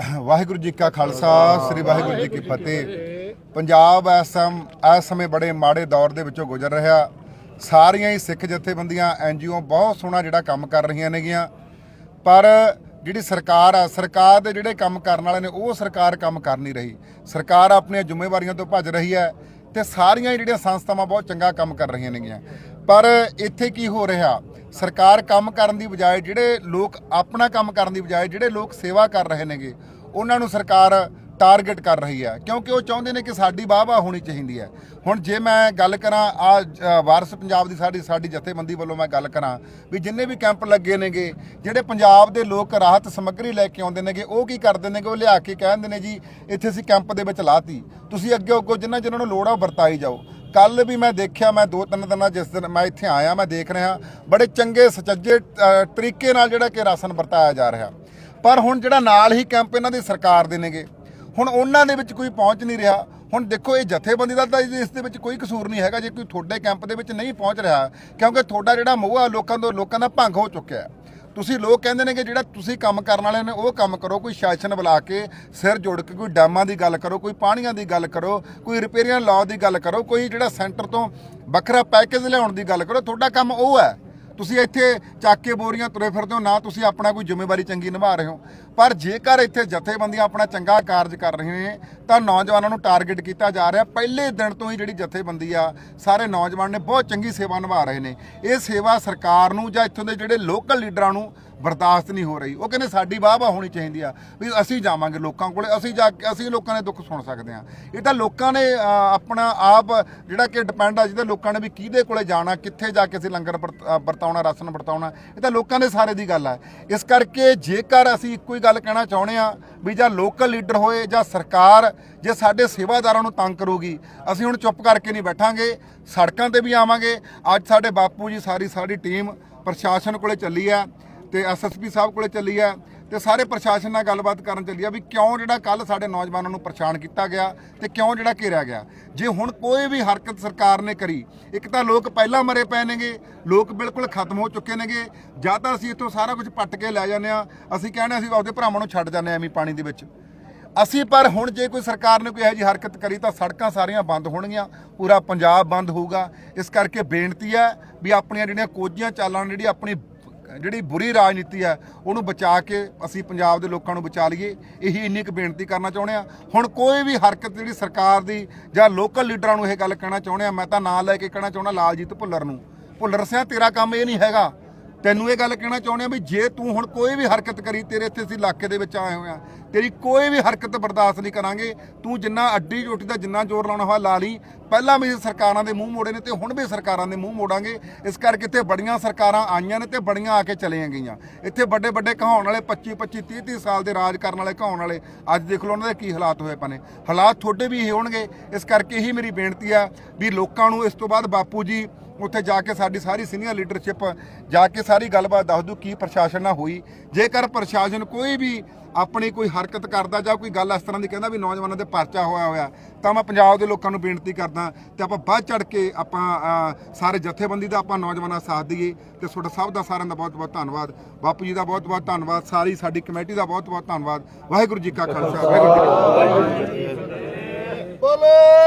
ਵਾਹਿਗੁਰੂ ਜੀ ਕਾ ਖਾਲਸਾ, ਸ੍ਰੀ ਵਾਹਿਗੁਰੂ ਜੀ ਕੀ ਫਤਿਹ। ਪੰਜਾਬ ਇਸ ਸਮ, ਇਸ ਸਮੇਂ ਬੜੇ ਮਾੜੇ ਦੌਰ ਦੇ ਵਿੱਚੋਂ ਗੁਜ਼ਰ ਰਿਹਾ। ਸਾਰੀਆਂ ਹੀ ਸਿੱਖ ਜਥੇਬੰਦੀਆਂ ਐਨਜੀਓ ਬਹੁਤ ਸੋਹਣਾ ਜਿਹੜਾ ਕੰਮ ਕਰ ਰਹੀਆਂ ਨੇਗੀਆਂ। ਪਰ ਜਿਹੜੀ ਸਰਕਾਰ ਆ, ਸਰਕਾਰ ਦੇ ਜਿਹੜੇ ਕੰਮ ਕਰਨ ਵਾਲੇ ਨੇ, ਉਹ ਸਰਕਾਰ ਕੰਮ ਕਰ ਨਹੀਂ ਰਹੀ। ਸਰਕਾਰ ਆਪਣੀਆਂ ਜ਼ਿੰਮੇਵਾਰੀਆਂ ਤੋਂ ਭੱਜ ਰਹੀ ਹੈ ਤੇ ਸਾਰੀਆਂ ਹੀ ਜਿਹੜੀਆਂ ਸੰਸਥਾਵਾਂ ਬਹੁਤ ਚੰਗਾ ਕੰਮ ਕਰ ਰਹੀਆਂ ਨੇਗੀਆਂ। ਪਰ ਇੱਥੇ ਕੀ ਹੋ ਰਿਹਾ? ਸਰਕਾਰ ਕੰਮ ਕਰਨ ਦੀ ਬਜਾਏ ਜਿਹੜੇ ਲੋਕ ਆਪਣਾ ਕੰਮ ਕਰਨ ਦੀ ਬਜਾਏ ਜਿਹੜੇ ਲੋਕ ਸੇਵਾ ਕਰ ਰਹੇ ਨੇਗੇ, ਉਹਨਾਂ ਨੂੰ ਸਰਕਾਰ ਟਾਰਗੇਟ ਕਰ ਰਹੀ ਹੈ। ਕਿਉਂਕਿ ਉਹ ਚਾਹੁੰਦੇ ਨੇ ਕਿ ਸਾਡੀ ਵਾਹਵਾ ਹੋਣੀ ਚਾਹੀਦੀ ਹੈ। ਹੁਣ ਜੇ ਮੈਂ ਗੱਲ ਕਰਾਂ, ਆ ਵਾਰਸ ਪੰਜਾਬ ਦੀ ਸਾਡੀ ਸਾਡੀ ਜਥੇਬੰਦੀ ਵੱਲੋਂ ਮੈਂ ਗੱਲ ਕਰਾਂ ਵੀ ਜਿੰਨੇ ਵੀ ਕੈਂਪ ਲੱਗੇ ਨੇਗੇ, ਜਿਹੜੇ ਪੰਜਾਬ ਦੇ ਲੋਕ ਰਾਹਤ ਸਮੱਗਰੀ ਲੈ ਕੇ ਆਉਂਦੇ ਨੇਗੇ, ਉਹ ਕੀ ਕਰਦੇ ਨੇਗੇ? ਉਹ ਲਿਆ ਕੇ ਕਹਿੰਦੇ ਨੇ ਜੀ, ਇੱਥੇ ਅਸੀਂ ਕੈਂਪ ਦੇ ਵਿੱਚ ਲਾਤੀ। ਤੁਸੀਂ ਅੱਗੇ ਅੱਗੋਂ ਜਿੰਨਾ ਜਿਹਨਾਂ ਨੂੰ ਲੋੜ ਆ, ਉਹ ਵਰਤਾਈ ਜਾਓ। ਕੱਲ ਵੀ ਮੈਂ ਦੇਖਿਆ, ਮੈਂ ਦੋ ਤਿੰਨ ਦਿਨਾਂ ਜਿਸ ਦਿਨ ਮੈਂ ਇੱਥੇ ਆਇਆ, ਮੈਂ ਦੇਖ ਰਿਹਾ, ਬੜੇ ਚੰਗੇ, ਸੁਚੱਜੇ ਤਰੀਕੇ ਨਾਲ ਜਿਹੜਾ ਕਿ ਰਾਸ਼ਨ ਵਰਤਾਇਆ ਜਾ ਰਿਹਾ। ਪਰ ਹੁਣ ਜਿਹੜਾ ਨਾਲ ਹੀ ਕੈਂਪ ਇਹਨਾਂ ਦੀ ਸਰਕਾਰ ਦੇ ਨੇਗੇ, ਹੁਣ ਉਹਨਾਂ ਦੇ ਵਿੱਚ ਕੋਈ ਪਹੁੰਚ ਨਹੀਂ ਰਿਹਾ। ਹੁਣ ਦੇਖੋ, ਇਹ ਜਥੇਬੰਦੀ ਦਾ ਤਾਂ ਇਸ ਦੇ ਵਿੱਚ ਕੋਈ ਕਸੂਰ ਨਹੀਂ ਹੈਗਾ, ਜੇ ਕੋਈ ਤੁਹਾਡੇ ਕੈਂਪ ਦੇ ਵਿੱਚ ਨਹੀਂ ਪਹੁੰਚ ਰਿਹਾ, ਕਿਉਂਕਿ ਤੁਹਾਡਾ ਜਿਹੜਾ ਮੋਹ ਲੋਕਾਂ ਤੋਂ, ਲੋਕਾਂ ਦਾ ਭੰਗ ਹੋ ਚੁੱਕਿਆ ਤੁਸੀਂ ਲੋਕ ਕਹਿੰਦੇ ਨੇ ਕਿ ਜਿਹੜਾ ਤੁਸੀਂ ਕੰਮ ਕਰਨ ਵਾਲੇ ਨੇ, ਉਹ ਕੰਮ ਕਰੋ, ਕੋਈ ਸੈਸ਼ਨ ਬੁਲਾ ਕੇ ਸਿਰ ਜੋੜ ਕੇ, ਕੋਈ ਡੈਮਾਂ ਦੀ ਗੱਲ ਕਰੋ, ਕੋਈ ਪਾਣੀਆਂ ਦੀ ਗੱਲ ਕਰੋ, ਕੋਈ ਰਿਪੇਅਰਿੰਗ ਲਾਅ ਦੀ ਗੱਲ ਕਰੋ, ਕੋਈ ਜਿਹੜਾ ਸੈਂਟਰ ਤੋਂ ਵੱਖਰਾ ਪੈਕੇਜ ਲਿਆਉਣ ਦੀ ਗੱਲ ਕਰੋ, ਤੁਹਾਡਾ ਕੰਮ ਉਹ ਹੈ। ਤੁਸੀਂ ਇੱਥੇ ਚੱਕ ਕੇ ਬੋਰੀਆਂ ਤੁਰੇ ਫਿਰਦੇ ਹੋ, ਨਾ ਤੁਸੀਂ ਆਪਣਾ ਕੋਈ ਜ਼ਿੰਮੇਵਾਰੀ ਚੰਗੀ ਨਿਭਾ ਰਹੇ ਹੋ। ਪਰ ਜੇਕਰ ਇੱਥੇ ਜਥੇਬੰਦੀਆਂ ਆਪਣਾ ਚੰਗਾ ਕਾਰਜ ਕਰ ਰਹੇ ਨੇ, ਤਾਂ ਨੌਜਵਾਨਾਂ ਨੂੰ ਟਾਰਗੇਟ ਕੀਤਾ ਜਾ ਰਿਹਾ। ਪਹਿਲੇ ਦਿਨ ਤੋਂ ਹੀ ਜਿਹੜੀ ਜਥੇਬੰਦੀ ਆ, ਸਾਰੇ ਨੌਜਵਾਨ ਨੇ ਬਹੁਤ ਚੰਗੀ ਸੇਵਾ ਨਿਭਾ ਰਹੇ ਨੇ। ਇਹ ਸੇਵਾ ਸਰਕਾਰ ਨੂੰ ਜਾਂ ਇੱਥੋਂ ਦੇ ਜਿਹੜੇ ਲੋਕਲ ਲੀਡਰਾਂ ਨੂੰ ਬਰਦਾਸ਼ਤ ਨਹੀਂ ਹੋ ਰਹੀ। ਉਹ ਕਹਿੰਦੇ ਸਾਡੀ ਵਾਹ-ਵਾਹ ਹੋਣੀ ਚਾਹੀਦੀ ਆ ਵੀ ਅਸੀਂ ਜਾਵਾਂਗੇ ਲੋਕਾਂ ਕੋਲੇ, ਅਸੀਂ ਜਾ ਕੇ ਅਸੀਂ ਲੋਕਾਂ ਦੇ ਦੁੱਖ ਸੁਣ ਸਕਦੇ ਆ। ਇਹ ਤਾਂ ਲੋਕਾਂ ਨੇ ਆਪਣਾ ਆਪ ਜਿਹੜਾ ਕਿ ਡਿਪੈਂਡ ਆ, ਜਿਹਦੇ ਲੋਕਾਂ ਨੇ ਵੀ ਕਿਹਦੇ ਕੋਲੇ ਜਾਣਾ, ਕਿੱਥੇ ਜਾ ਕੇ ਅਸੀਂ ਲੰਗਰ ਵਰਤਾਉਣਾ, ਰਾਸ਼ਨ ਵਰਤਾਉਣਾ, ਇਹ ਤਾਂ ਲੋਕਾਂ ਦੇ ਸਾਰੇ ਦੀ ਗੱਲ ਆ। ਇਸ ਕਰਕੇ ਜੇਕਰ ਅਸੀਂ ਇੱਕੋ ਹੀ ਗੱਲ ਕਹਿਣਾ ਚਾਹੁੰਦੇ ਆ ਵੀ ਜਾਂ ਲੋਕਲ ਲੀਡਰ ਹੋਏ ਜਾਂ ਸਰਕਾਰ, ਜੇ ਸਾਡੇ ਸੇਵਾਦਾਰਾਂ ਨੂੰ ਤੰਗ ਕਰੂਗੀ, ਅਸੀਂ ਹੁਣ ਚੁੱਪ ਕਰਕੇ ਨਹੀਂ ਬੈਠਾਂਗੇ, ਸੜਕਾਂ ਤੇ ਵੀ ਆਵਾਂਗੇ। ਅੱਜ ਸਾਡੇ ਬਾਪੂ ਜੀ, ਸਾਰੀ ਸਾਡੀ ਟੀਮ ਪ੍ਰਸ਼ਾਸਨ ਕੋਲੇ ਚੱਲੀ ਆ। ਤੇ ਐਸਐਸਪੀ ਸਾਹਿਬ ਕੋਲੇ ਚੱਲੀ ਆ ਤੇ ਸਾਰੇ ਪ੍ਰਸ਼ਾਸਨ ਨਾਲ ਗੱਲਬਾਤ ਕਰਨ ਚੱਲੀ ਆ ਵੀ ਕਿਉਂ ਜਿਹੜਾ ਕੱਲ ਸਾਡੇ ਨੌਜਵਾਨਾਂ ਨੂੰ ਪਰੇਸ਼ਾਨ ਕੀਤਾ ਗਿਆ ਤੇ ਕਿਉਂ ਜਿਹੜਾ ਘੇਰਿਆ ਗਿਆ। ਜੇ ਹੁਣ ਕੋਈ ਵੀ ਹਰਕਤ ਸਰਕਾਰ ਨੇ ਕਰੀ, ਇੱਕ ਤਾਂ ਲੋਕ ਪਹਿਲਾਂ ਮਰੇ ਪਏ ਨੇਗੇ, ਲੋਕ ਬਿਲਕੁਲ ਖਤਮ ਹੋ ਚੁੱਕੇ ਨੇਗੇ, ਜਾਂ ਤਾਂ ਅਸੀਂ ਇੱਥੋਂ ਸਾਰਾ ਕੁਝ ਪੱਟ ਕੇ ਲੈ ਜਾਂਦੇ ਆ, ਅਸੀਂ ਕਹਿੰਦੇ ਅਸੀਂ ਆਪਦੇ ਭਰਾਵਾਂ ਨੂੰ ਛੱਡ ਜਾਂਦੇ ਆ ਐਵੇਂ ਪਾਣੀ ਦੇ ਵਿੱਚ। ਅਸੀਂ ਪਰ ਹੁਣ ਜੇ ਕੋਈ ਸਰਕਾਰ ਨੇ ਕੋਈ ਇਹੋ ਜਿਹੀ ਹਰਕਤ ਕਰੀ ਤਾਂ ਸੜਕਾਂ ਸਾਰੀਆਂ ਬੰਦ ਹੋਣਗੀਆਂ, ਪੂਰਾ ਪੰਜਾਬ ਬੰਦ ਹੋਊਗਾ। ਇਸ ਕਰਕੇ ਬੇਨਤੀ ਹੈ ਵੀ ਆਪਣੀਆਂ ਜਿਹੜੀਆਂ ਕੋਝੀਆਂ ਚਾਲਾਂ ਜਿਹੜੀ ਆਪਣੀ ਜਿਹੜੀ ਬੁਰੀ ਰਾਜਨੀਤੀ ਹੈ, ਉਹਨੂੰ ਬਚਾ ਕੇ ਅਸੀਂ ਪੰਜਾਬ ਦੇ ਲੋਕਾਂ ਨੂੰ ਬਚਾ ਲਈਏ, ਇਹੀ ਇੰਨੀ ਕੁ ਬੇਨਤੀ ਕਰਨਾ ਚਾਹੁੰਦੇ ਆ ਹੁਣ ਕੋਈ ਵੀ ਹਰਕਤ ਜਿਹੜੀ ਸਰਕਾਰ ਦੀ ਜਾਂ ਲੋਕਲ ਲੀਡਰਾਂ ਨੂੰ ਇਹ ਗੱਲ ਕਹਿਣਾ ਚਾਹੁੰਦੇ ਆ ਮੈਂ ਤਾਂ ਨਾਂ ਲੈ ਕੇ ਕਹਿਣਾ ਚਾਹੁੰਦਾ ਲਾਲਜੀਤ ਭੁੱਲਰ ਨੂੰ। ਭੁੱਲਰ ਸਿਆ, ਤੇਰਾ ਕੰਮ ਇਹ ਨਹੀਂ ਹੈਗਾ। ਤੈਨੂੰ ਇਹ ਗੱਲ ਕਹਿਣਾ ਚਾਹੁੰਦੇ ਆ ਵੀ ਜੇ ਤੂੰ ਹੁਣ ਕੋਈ ਵੀ ਹਰਕਤ ਕਰੀ, ਤੇਰੇ ਇੱਥੇ ਅਸੀਂ ਇਲਾਕੇ ਦੇ ਵਿੱਚ ਆਏ ਹੋਏ ਆ, ਤੇਰੀ ਕੋਈ ਵੀ ਹਰਕਤ ਬਰਦਾਸ਼ਤ ਨਹੀਂ ਕਰਾਂਗੇ, ਤੂੰ ਜਿੰਨਾ ਅੱਡੀ ਝੋਟੀ ਦਾ ਜਿੰਨਾ ਜ਼ੋਰ ਲਾਉਣਾ ਹੋਇਆ ਲਾ ਲਈ, ਪਹਿਲਾਂ ਵੀ ਸਰਕਾਰਾਂ ਦੇ ਮੂੰਹ ਮੋੜੇ ਨੇ ਤੇ ਹੁਣ ਵੀ ਸਰਕਾਰਾਂ ਦੇ ਮੂੰਹ ਮੋੜਾਂਗੇ, ਇਸ ਕਰਕੇ ਇੱਥੇ ਬੜੀਆਂ ਸਰਕਾਰਾਂ ਆਈਆਂ ਨੇ ਤੇ ਬੜੀਆਂ ਆ ਕੇ ਚਲੀਆਂ ਗਈਆਂ। ਇੱਥੇ ਵੱਡੇ ਵੱਡੇ ਕਹਾਉਣ ਵਾਲੇ 25 25 30 30 ਸਾਲ ਦੇ ਰਾਜ ਕਰਨ ਵਾਲੇ ਕਹਾਉਣ ਵਾਲੇ, ਅੱਜ ਦੇਖ ਲਓ ਉਹਨਾਂ ਦੇ ਕੀ ਹਾਲਾਤ ਹੋਏ ਪਏ ਹਾਲਾਤ ਤੁਹਾਡੇ ਵੀ ਇਹ ਹੋਣਗੇ, ਇਸ ਕਰਕੇ ਇਹੀ ਮੇਰੀ ਬੇਨਤੀ ਆ ਵੀ ਲੋਕਾਂ ਨੂੰ ਇਸ ਤੋਂ ਬਾਅਦ ਬਾਪੂ ਜੀ ਉੱਥੇ ਜਾ ਕੇ ਸਾਡੀ ਸਾਰੀ ਸੀਨੀਅਰ ਲੀਡਰਸ਼ਿਪ ਜਾ ਕੇ ਸਾਰੀ ਗੱਲਬਾਤ ਦੱਸ ਦੂ ਕੀ ਪ੍ਰਸ਼ਾਸਨ ਨਾਲ ਹੋਈ। ਜੇਕਰ ਪ੍ਰਸ਼ਾਸਨ ਕੋਈ ਵੀ ਆਪਣੀ ਕੋਈ ਹਰਕਤ ਕਰਦਾ ਜਾਂ ਕੋਈ ਗੱਲ ਇਸ ਤਰ੍ਹਾਂ ਦੀ ਕਹਿੰਦਾ ਵੀ ਨੌਜਵਾਨਾਂ ਦੇ ਪਰਚਾ ਹੋਇਆ ਹੋਇਆ, ਤਾਂ ਮੈਂ ਪੰਜਾਬ ਦੇ ਲੋਕਾਂ ਨੂੰ ਬੇਨਤੀ ਕਰਦਾ ਤੇ ਆਪਾਂ ਵੱਧ ਚੜ ਕੇ ਆਪਾਂ ਸਾਰੇ ਜਥੇਬੰਦੀ ਦਾ ਆਪਾਂ ਨੌਜਵਾਨਾਂ ਸਾਥ ਦਈਏ ਤੇ ਤੁਹਾਡਾ ਸਭ ਦਾ ਸਾਰਿਆਂ ਦਾ ਬਹੁਤ ਬਹੁਤ ਧੰਨਵਾਦ। ਬਾਪੂ ਜੀ ਦਾ ਬਹੁਤ ਬਹੁਤ ਧੰਨਵਾਦ, ਸਾਰੀ ਸਾਡੀ ਕਮੇਟੀ ਦਾ ਬਹੁਤ ਬਹੁਤ ਧੰਨਵਾਦ। ਵਾਹਿਗੁਰੂ ਜੀ ਕਾ ਖਾਲਸਾ, ਵਾਹਿਗੁਰੂ ਜੀ ਕੀ ਫਤਿਹ। ਬੋਲੇ।